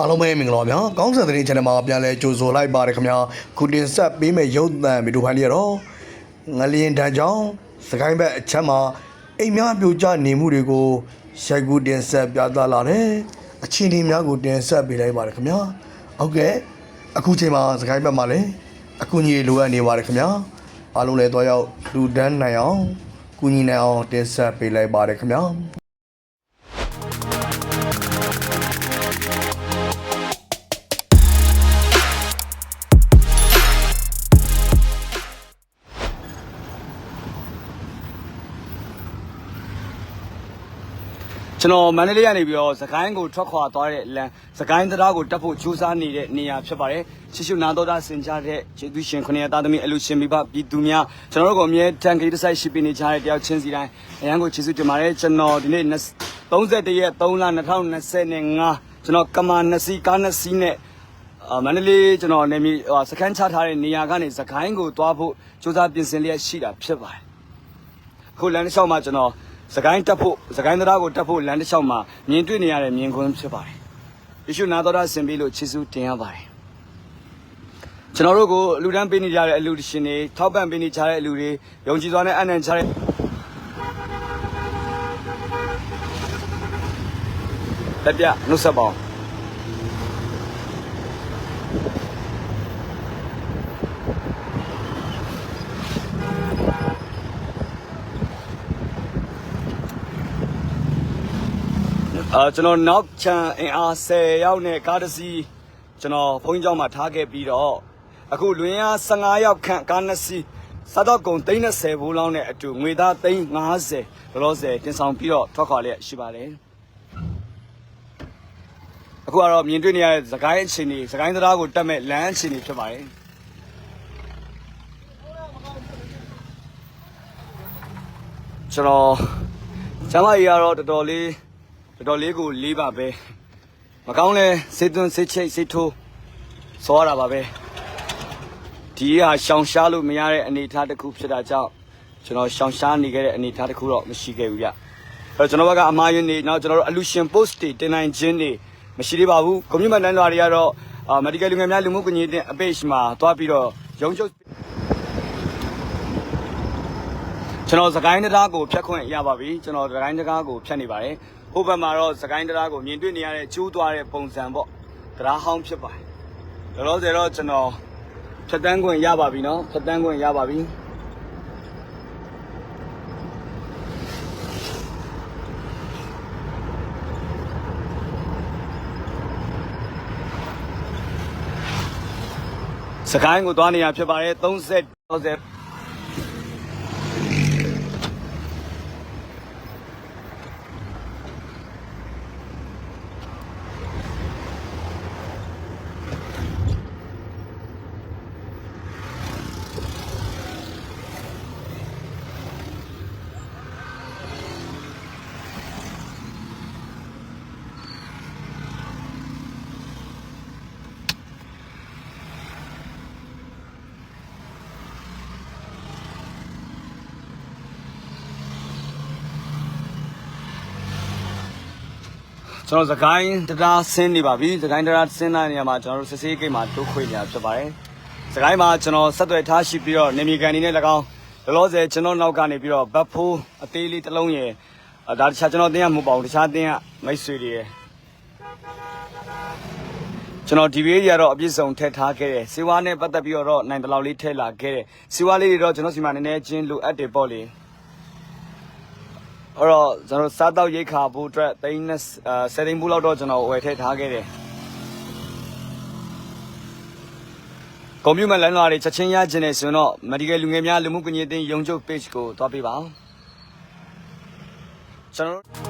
အားလုံးပဲမင်္ဂလာပါဗျာကောင်းစံသတင်း channel မှာပြန်လဲကြိုဆိုလိုက်ပါတယ်ခင်ဗျာခုတင်ဆက်ပေးမယ့်ရုပ်သံဗီဒီယိုဖိုင်လေးရတော့ငလျင်တန်းကြောင့်စကိုင်းဘက်အချက်မှာအိမ်များပြိုကျနေမှုတွေကိုရိုက်ကူးတင်ဆက်ပြသလာတယ်အခြေအနေများကိုတင်ဆက်ပေးလိုက်ပါတယ်ခင်ဗျာဟုတ်ကဲ့အခုချိန်မှာစကိုင်းဘက်မှာလည်းအခုညီလိုအပ်နေပါတယ်ခင်ဗျာအားလုံးလည်းတော့ရောက်လူဒန်းနိုင်အောင်ကူညီနိုင်အောင်တင်ဆက်ပေးလိုက်ပါတယ်ခင်ဗျာ ကျွန်တော်မန္တလေးကနေပြီးတော့စကိုင်းကိုထွက်ခွာသွားတဲ့လမ်းစကိုင်းတရားကိုတက်ဖို့ကြိုးစားနေတဲ့နေရာဖြစ်ပါတယ်ရှစ်ရှုနာတော်တာစင်ကြတဲ့ကျေးဇူးရှင်ခொနရသားသမီးအလူရှင်မိဘပြည်သူများကျွန်တော်တို့ကအမြဲတမ်းဂိတ်ဆိုင်ရှိပေးနေကြတဲ့တယောက်ချင်းစီတိုင်းအရန်ကိုကျေးဇူးတင်ပါတယ်ကျွန်တော်ဒီနေ့31ရက်3လ2025ကျွန်တော်ကမာနစီကားနစီနဲ့အာမန္တလေးကျွန်တော်နေမြေဟိုစကန်ချထားတဲ့နေရာကနေစကိုင်းကိုသွားဖို့ကြိုးစားပြင်ဆင်လျက်ရှိတာဖြစ်ပါတယ်အခုလမ်းတစ်လျှောက်မှာကျွန်တော် စကိုင်းတက်ဖို့စကိုင်းတရားကိုတက်ဖို့လမ်းတစ်လျှောက်မှာမြင်တွေ့နေရတဲ့မြင်ကွင်းဖြစ်ပါတယ်။ယေရှုနာတော်တာဆင်ပြီးလို့ခြေဆုတင်ရပါတယ်။ကျွန်တော်တို့ကိုအလူတန်းပေးနေကြတဲ့အလူရှင်တွေထောက်ပံ့ပေးနေကြတဲ့အလူတွေယုံကြည်စွာနဲ့အနံ့ချတဲ့လက်ပြနှုတ်ဆက်ပါအောင် အာကျွန်တော်နောက်ချန်အင်အား10ရောက်နဲ့ကားတစ်စီးကျွန်တော်ဘုန်းကြီးကျောင်းမှာထားခဲ့ပြီးတော့အခုလွင်အား15ရောက်ခန့်ကားနှစ်စီးစားတော့ကုန်30ဘိုးလောင်းနဲ့အတူငွေသား350လောလောဆယ်တင်ဆောင်ပြီးတော့ထွက်ခွာလျက်ရှိပါတယ်အခုကတော့မြင်တွေ့နေရတဲ့သခိုင်းအချိန်ကြီးသခိုင်းတရားကိုတက်မဲ့လမ်းအချိန်ကြီးဖြစ်ပါတယ်ကျွန်တော်ကျမ်းမကြီးကတော့တော်တော်လေး တော်တော်လေးကိုလေးပါပဲမကောင်းလဲစိတ်သွင်းစိတ်ချိတ်စိတ်ထိုးစောရတာပါပဲဒီဟာရှောင်ရှားလို့မရတဲ့အနေအထားတစ်ခုဖြစ်တာကြောင့်ကျွန်တော်ရှောင်ရှားနေခဲ့တဲ့အနေအထားတစ်ခုတော့မရှိခဲ့ဘူးဗျအဲ့တော့ကျွန်တော်ဘက်ကအမှားယွင်းနေနောက်ကျွန်တော်တို့အလူရှင် post တွေတင်နိုင်ခြင်းတွေမရှိသေးပါဘူးကွန်မြူနတီလမ်းလွှာတွေကတော့အာ medical လူငယ်များလူမှုကွန်ရက်အပေ့မှာတွားပြီးတော့ရုံးချုပ်ကျွန်တော်စကိုင်းတရားကိုဖြတ်ခွင့်ရပါပြီကျွန်တော်စကိုင်းတရားကိုဖြတ်နေပါတယ် ဟိုဘက်မှာတော့စကိုင်းတရားကိုမြင်တွေ့နေရတဲ့ကျိုးသွားတဲ့ပုံစံပေါ့တရားဟောင်းဖြစ်ပါတယ်လောလောဆယ်တော့ကျွန်တော်ဖြတ်တန်းခွင့်ရပါပြီနော်ဖြတ်တန်းခွင့်ရပါပြီစကိုင်းကိုသွားနေရဖြစ်ပါတယ်30 30 ကျွန်တော်စကိုင်းတရားဆင်းနေပါပြီစကိုင်းတရားဆင်းတဲ့နေရာမှာကျွန်တော်တို့စစ်စေးဂိတ်မှာတိုးခွေနေတာဖြစ်ပါတယ်စကိုင်းမှာကျွန်တော်ဆက်သွယ်ထားရှိပြီးတော့နေမြေကန်နေနဲ့၎င်းလောလောဆယ်ကျွန်တော်နောက်ကနေပြီးတော့ဘတ်ဖိုးအသေးလေးတစ်လုံးရယ်အဲဒါတခြားကျွန်တော်တင်းရမဟုတ်ပါဘူးတခြားတင်းရမိတ်ဆွေတွေရယ်ကျွန်တော်ဒီဘေးကြီးကတော့အပြည့်စုံထည့်ထားခဲ့တယ်စေဝါနဲ့ပတ်သက်ပြီးတော့နိုင်တလောက်လေးထည့်လာခဲ့တယ်စေဝါလေးတွေတော့ကျွန်တော်စီမှာနည်းနည်းချင်းလိုအပ်တယ်ပေါ့လေ အဲ့တော့ကျွန်တော်စားတော့ရိတ်ခါဖို့အတွက်သိန်းနဲ့ဆယ်သိန်းဘူးလောက်တော့ကျွန်တော်ဝယ်ထည့်ထားခဲ့တယ်ကွန်ပျူတာလမ်းလွှာတွေချက်ချင်းရခြင်းနဲ့ဆိုရင်တော့ medical လူငယ်များလူမှုကွန်ရက်အသင်းရုံးချုပ် page ကိုသွားပေးပါဦးကျွန်တော်တို့